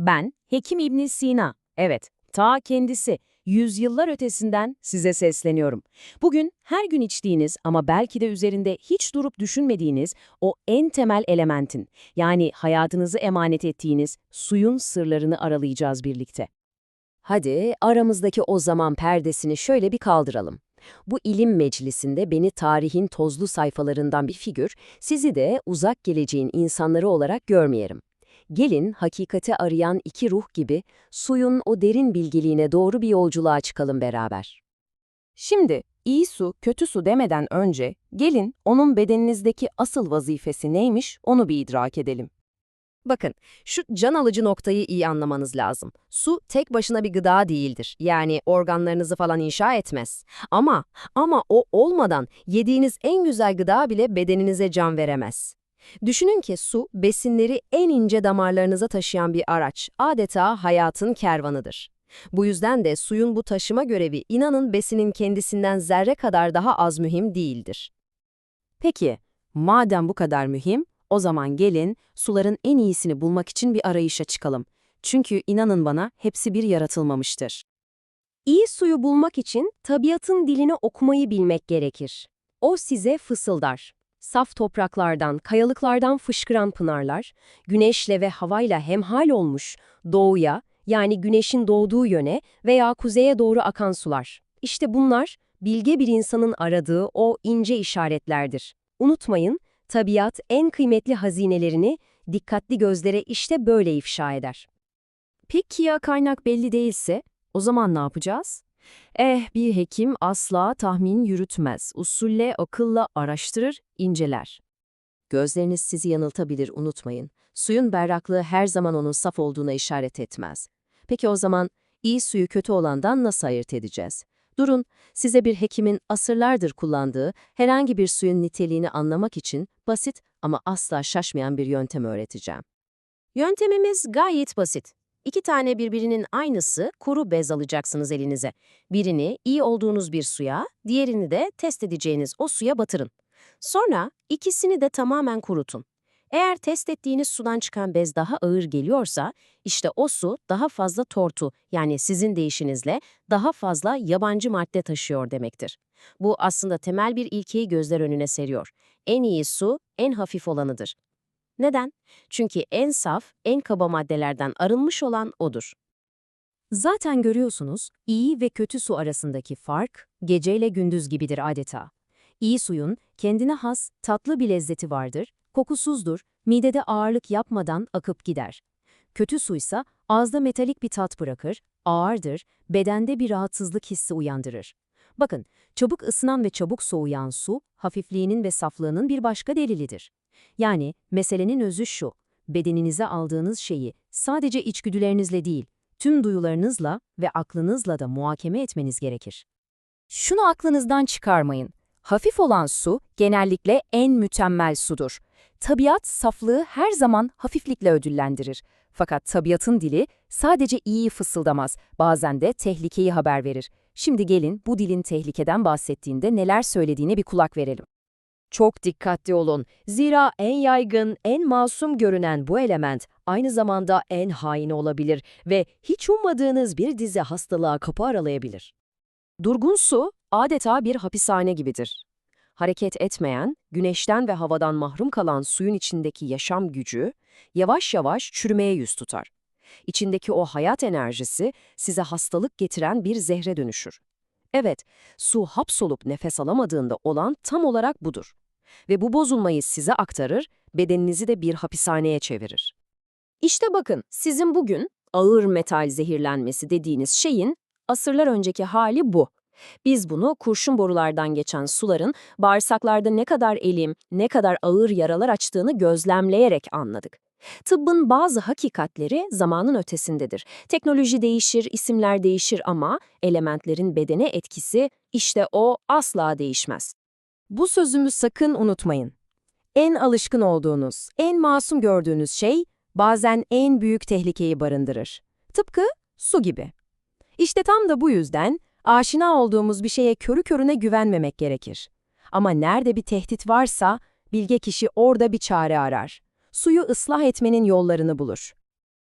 Ben Hekim İbn Sina. Evet, ta kendisi. Yüzyıllar ötesinden size sesleniyorum. Bugün her gün içtiğiniz ama belki de üzerinde hiç durup düşünmediğiniz o en temel elementin, yani hayatınızı emanet ettiğiniz suyun sırlarını aralayacağız birlikte. Hadi aramızdaki o zaman perdesini şöyle bir kaldıralım. Bu ilim meclisinde beni tarihin tozlu sayfalarından bir figür, sizi de uzak geleceğin insanları olarak görmeyelim. Gelin hakikati arayan iki ruh gibi suyun o derin bilgeliğine doğru bir yolculuğa çıkalım beraber. Şimdi iyi su, kötü su demeden önce gelin onun bedeninizdeki asıl vazifesi neymiş onu bir idrak edelim. Bakın, şu can alıcı noktayı iyi anlamanız lazım. Su tek başına bir gıda değildir. Yani organlarınızı falan inşa etmez. Ama, ama o olmadan yediğiniz en güzel gıda bile bedeninize can veremez. Düşünün ki su, besinleri en ince damarlarınıza taşıyan bir araç, adeta hayatın kervanıdır. Bu yüzden de suyun bu taşıma görevi inanın besinin kendisinden zerre kadar daha az mühim değildir. Peki, madem bu kadar mühim, o zaman gelin suların en iyisini bulmak için bir arayışa çıkalım. Çünkü inanın bana hepsi bir yaratılmamıştır. İyi suyu bulmak için tabiatın dilini okumayı bilmek gerekir. O size fısıldar. Saf topraklardan, kayalıklardan fışkıran pınarlar, güneşle ve havayla hemhal olmuş doğuya, yani güneşin doğduğu yöne veya kuzeye doğru akan sular. İşte bunlar, bilge bir insanın aradığı o ince işaretlerdir. Unutmayın, tabiat en kıymetli hazinelerini dikkatli gözlere işte böyle ifşa eder. Peki ya kaynak belli değilse, o zaman ne yapacağız? Eh, bir hekim asla tahmin yürütmez. Usulle, akılla araştırır, inceler. Gözleriniz sizi yanıltabilir, unutmayın. Suyun berraklığı her zaman onun saf olduğuna işaret etmez. Peki o zaman iyi suyu kötü olandan nasıl ayırt edeceğiz? Durun, size bir hekimin asırlardır kullandığı herhangi bir suyun niteliğini anlamak için basit ama asla şaşmayan bir yöntem öğreteceğim. Yöntemimiz gayet basit. İki tane birbirinin aynısı kuru bez alacaksınız elinize. Birini iyi olduğunuz bir suya, diğerini de test edeceğiniz o suya batırın. Sonra ikisini de tamamen kurutun. Eğer test ettiğiniz sudan çıkan bez daha ağır geliyorsa, işte o su daha fazla tortu yani sizin deyişinizle daha fazla yabancı madde taşıyor demektir. Bu aslında temel bir ilkeyi gözler önüne seriyor. En iyi su en hafif olanıdır. Neden? Çünkü en saf, en kaba maddelerden arınmış olan odur. Zaten görüyorsunuz, iyi ve kötü su arasındaki fark, geceyle gündüz gibidir adeta. İyi suyun kendine has, tatlı bir lezzeti vardır, kokusuzdur, midede ağırlık yapmadan akıp gider. Kötü suysa ağızda metalik bir tat bırakır, ağırdır, bedende bir rahatsızlık hissi uyandırır. Bakın, çabuk ısınan ve çabuk soğuyan su, hafifliğinin ve saflığının bir başka delilidir. Yani meselenin özü şu, bedeninize aldığınız şeyi sadece içgüdülerinizle değil, tüm duyularınızla ve aklınızla da muhakeme etmeniz gerekir. Şunu aklınızdan çıkarmayın. Hafif olan su genellikle en mükemmel sudur. Tabiat saflığı her zaman hafiflikle ödüllendirir. Fakat tabiatın dili sadece iyiyi fısıldamaz, bazen de tehlikeyi haber verir. Şimdi gelin bu dilin tehlikeden bahsettiğinde neler söylediğine bir kulak verelim. Çok dikkatli olun. Zira en yaygın, en masum görünen bu element aynı zamanda en hain olabilir ve hiç ummadığınız bir dizi hastalığa kapı aralayabilir. Durgun su adeta bir hapishane gibidir. Hareket etmeyen, güneşten ve havadan mahrum kalan suyun içindeki yaşam gücü yavaş yavaş çürümeye yüz tutar. İçindeki o hayat enerjisi size hastalık getiren bir zehre dönüşür. Evet, su hapsolup nefes alamadığında olan tam olarak budur. Ve bu bozulmayı size aktarır, bedeninizi de bir hapishaneye çevirir. İşte bakın, sizin bugün ağır metal zehirlenmesi dediğiniz şeyin asırlar önceki hali bu. Biz bunu kurşun borulardan geçen suların bağırsaklarda ne kadar elim, ne kadar ağır yaralar açtığını gözlemleyerek anladık. Tıbbın bazı hakikatleri zamanın ötesindedir. Teknoloji değişir, isimler değişir ama elementlerin bedene etkisi işte o asla değişmez. Bu sözümü sakın unutmayın. En alışkın olduğunuz, en masum gördüğünüz şey bazen en büyük tehlikeyi barındırır. Tıpkı su gibi. İşte tam da bu yüzden aşina olduğumuz bir şeye körü körüne güvenmemek gerekir. Ama nerede bir tehdit varsa bilge kişi orada bir çare arar. Suyu ıslah etmenin yollarını bulur.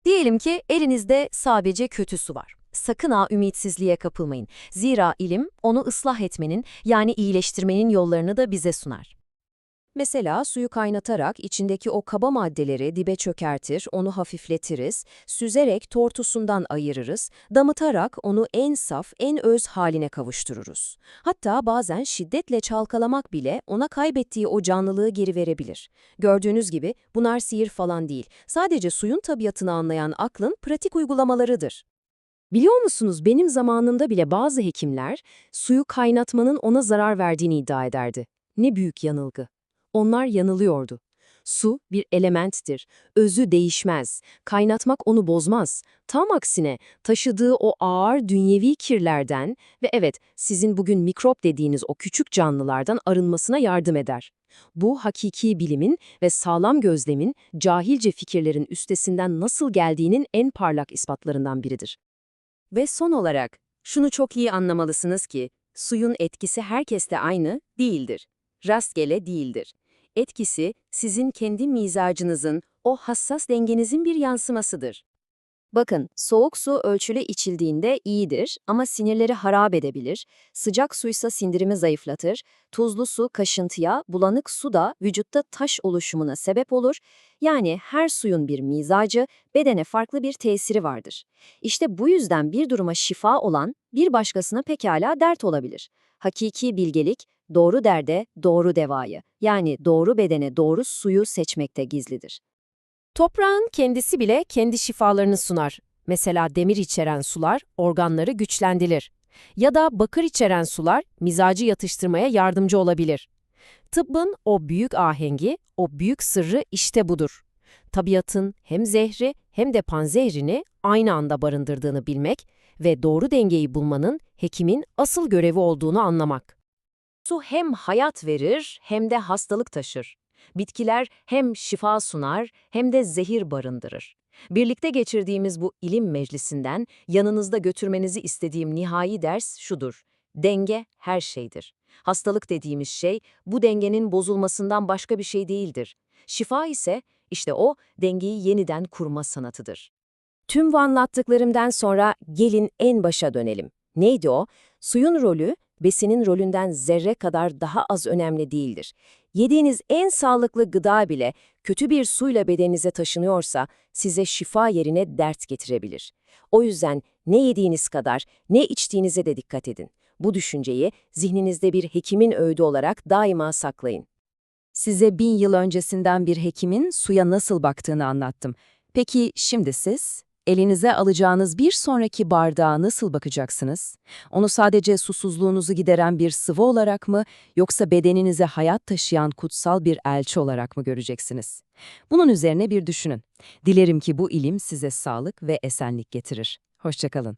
Diyelim ki elinizde sadece kötü su var. Sakın ha ümitsizliğe kapılmayın. Zira ilim onu ıslah etmenin yani iyileştirmenin yollarını da bize sunar. Mesela suyu kaynatarak içindeki o kaba maddeleri dibe çökertir, onu hafifletiriz, süzerek tortusundan ayırırız, damıtarak onu en saf, en öz haline kavuştururuz. Hatta bazen şiddetle çalkalamak bile ona kaybettiği o canlılığı geri verebilir. Gördüğünüz gibi bunlar sihir falan değil, sadece suyun tabiatını anlayan aklın pratik uygulamalarıdır. Biliyor musunuz benim zamanımda bile bazı hekimler suyu kaynatmanın ona zarar verdiğini iddia ederdi. Ne büyük yanılgı. Onlar yanılıyordu. Su bir elementtir. Özü değişmez. Kaynatmak onu bozmaz. Tam aksine taşıdığı o ağır dünyevi kirlerden ve evet sizin bugün mikrop dediğiniz o küçük canlılardan arınmasına yardım eder. Bu hakiki bilimin ve sağlam gözlemin cahilce fikirlerin üstesinden nasıl geldiğinin en parlak ispatlarından biridir. Ve son olarak şunu çok iyi anlamalısınız ki suyun etkisi herkeste aynı değildir. Rastgele değildir. Etkisi sizin kendi mizacınızın, o hassas dengenizin bir yansımasıdır. Bakın, soğuk su ölçülü içildiğinde iyidir ama sinirleri harap edebilir. Sıcak suysa sindirimi zayıflatır. Tuzlu su kaşıntıya, bulanık su da vücutta taş oluşumuna sebep olur. Yani her suyun bir mizacı, bedene farklı bir tesiri vardır. İşte bu yüzden bir duruma şifa olan bir başkasına pekala dert olabilir. Hakiki bilgelik, doğru derde doğru devayı, yani doğru bedene doğru suyu seçmekte gizlidir. Toprağın kendisi bile kendi şifalarını sunar. Mesela demir içeren sular organları güçlendirir. Ya da bakır içeren sular mizacı yatıştırmaya yardımcı olabilir. Tıbbın o büyük ahengi, o büyük sırrı işte budur. Tabiatın hem zehri hem de panzehrini aynı anda barındırdığını bilmek ve doğru dengeyi bulmanın hekimin asıl görevi olduğunu anlamak. Su hem hayat verir hem de hastalık taşır. Bitkiler hem şifa sunar hem de zehir barındırır. Birlikte geçirdiğimiz bu ilim meclisinden yanınızda götürmenizi istediğim nihai ders şudur. Denge her şeydir. Hastalık dediğimiz şey bu dengenin bozulmasından başka bir şey değildir. Şifa ise işte o dengeyi yeniden kurma sanatıdır. Tüm bu anlattıklarımdan sonra gelin en başa dönelim. Neydi o? Suyun rolü besinin rolünden zerre kadar daha az önemli değildir. Yediğiniz en sağlıklı gıda bile kötü bir suyla bedeninize taşınıyorsa size şifa yerine dert getirebilir. O yüzden ne yediğiniz kadar ne içtiğinize de dikkat edin. Bu düşünceyi zihninizde bir hekimin öğüdü olarak daima saklayın. Size bin yıl öncesinden bir hekimin suya nasıl baktığını anlattım. Peki şimdi siz? Elinize alacağınız bir sonraki bardağa nasıl bakacaksınız? Onu sadece susuzluğunuzu gideren bir sıvı olarak mı yoksa bedeninize hayat taşıyan kutsal bir elçi olarak mı göreceksiniz? Bunun üzerine bir düşünün. Dilerim ki bu ilim size sağlık ve esenlik getirir. Hoşçakalın.